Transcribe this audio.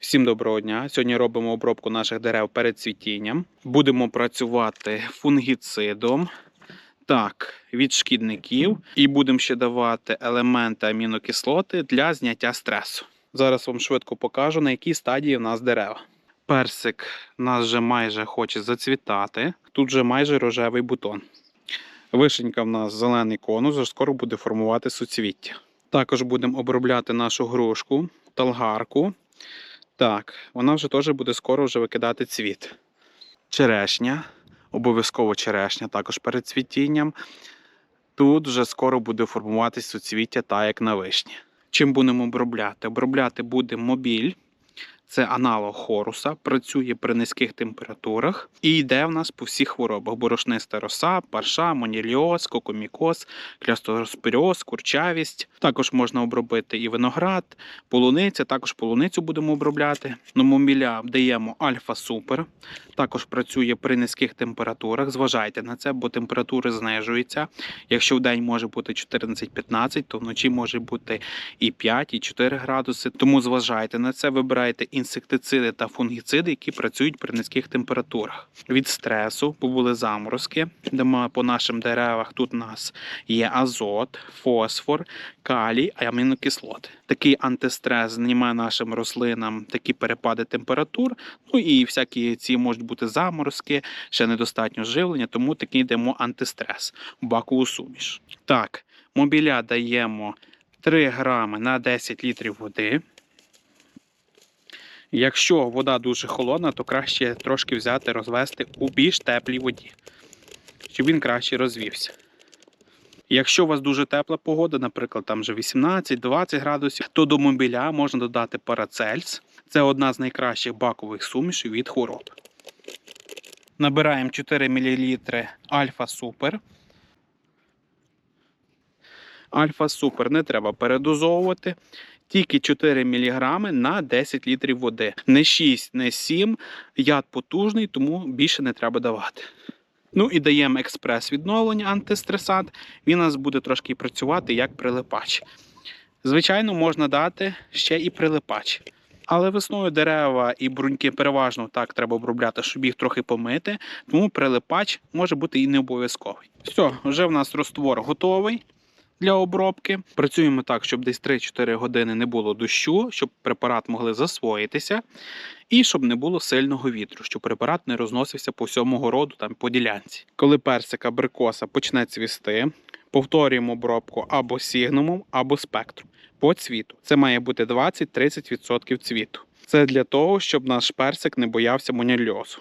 Всім доброго дня. Сьогодні робимо обробку наших дерев перед цвітінням. Будемо працювати фунгіцидом. Так, від шкідників, і будемо ще давати елементи амінокислоти для зняття стресу. Зараз вам швидко покажу, на якій стадії в нас дерева. Персик нас вже майже хоче зацвітати. Тут вже майже рожевий бутон. Вишенька в нас зелений конус, вже скоро буде формувати суцвіття. Також будемо обробляти нашу грушку, талгарку. Так, вона вже теж буде скоро вже викидати цвіт. Черешня, обов'язково черешня, також перед цвітінням. Тут вже скоро буде формуватись суцвіття, так як на вишні. Чим будемо обробляти? Обробляти буде мобіль. Це аналог хоруса, працює при низьких температурах і йде в нас по всіх хворобах: борошниста роса, парша, моніліоз, кокомікоз, клястороспиріоз, курчавість. Також можна обробити і виноград, полуниця. Також полуницю будемо обробляти. На мобіля даємо альфа супер. Також працює при низьких температурах. Зважайте на це, бо температури знижуються. Якщо в день може бути 14-15, то вночі може бути і 5, і 4 градуси. Тому зважайте на це, вибирайте інсектициди та фунгіциди, які працюють при низьких температурах. Від стресу, були заморозки, де ми по нашим деревах тут у нас є азот, фосфор, калій, амінокислоти. Такий антистрес знімає нашим рослинам такі перепади температур. Ну і всякі ці можуть бути заморозки, ще недостатньо живлення, тому такий йдемо антистрес бакову суміш. Так, мобіля даємо 3 грами на 10 літрів води. Якщо вода дуже холодна, то краще трошки взяти, розвести у більш теплій воді, щоб він краще розвівся. Якщо у вас дуже тепла погода, наприклад, там вже 18-20 градусів, то до мобіля можна додати парацельс. Це одна з найкращих бакових сумішів від хвороб. Набираємо 4 мл Альфа Супер. Альфа Супер не треба передозовувати. Тільки 4 мг на 10 літрів води. Не 6, не 7. Яд потужний, тому більше не треба давати. Ну і даємо експрес відновлення антистресант. Він у нас буде трошки працювати як прилипач. Звичайно, можна дати ще і прилипач. Але весною дерева і бруньки переважно так треба обробляти, щоб їх трохи помити. Тому прилипач може бути і не обов'язковий. Все, вже в нас розтвор готовий для обробки. Працюємо так, щоб десь 3-4 години не було дощу, щоб препарат могли засвоїтися, і щоб не було сильного вітру, щоб препарат не розносився по всьому городу, там по ділянці. Коли персик абрикоса почне цвісти, повторюємо обробку або сігнумом, або спектром по цвіту. Це має бути 20-30% цвіту. Це для того, щоб наш персик не боявся монільозу.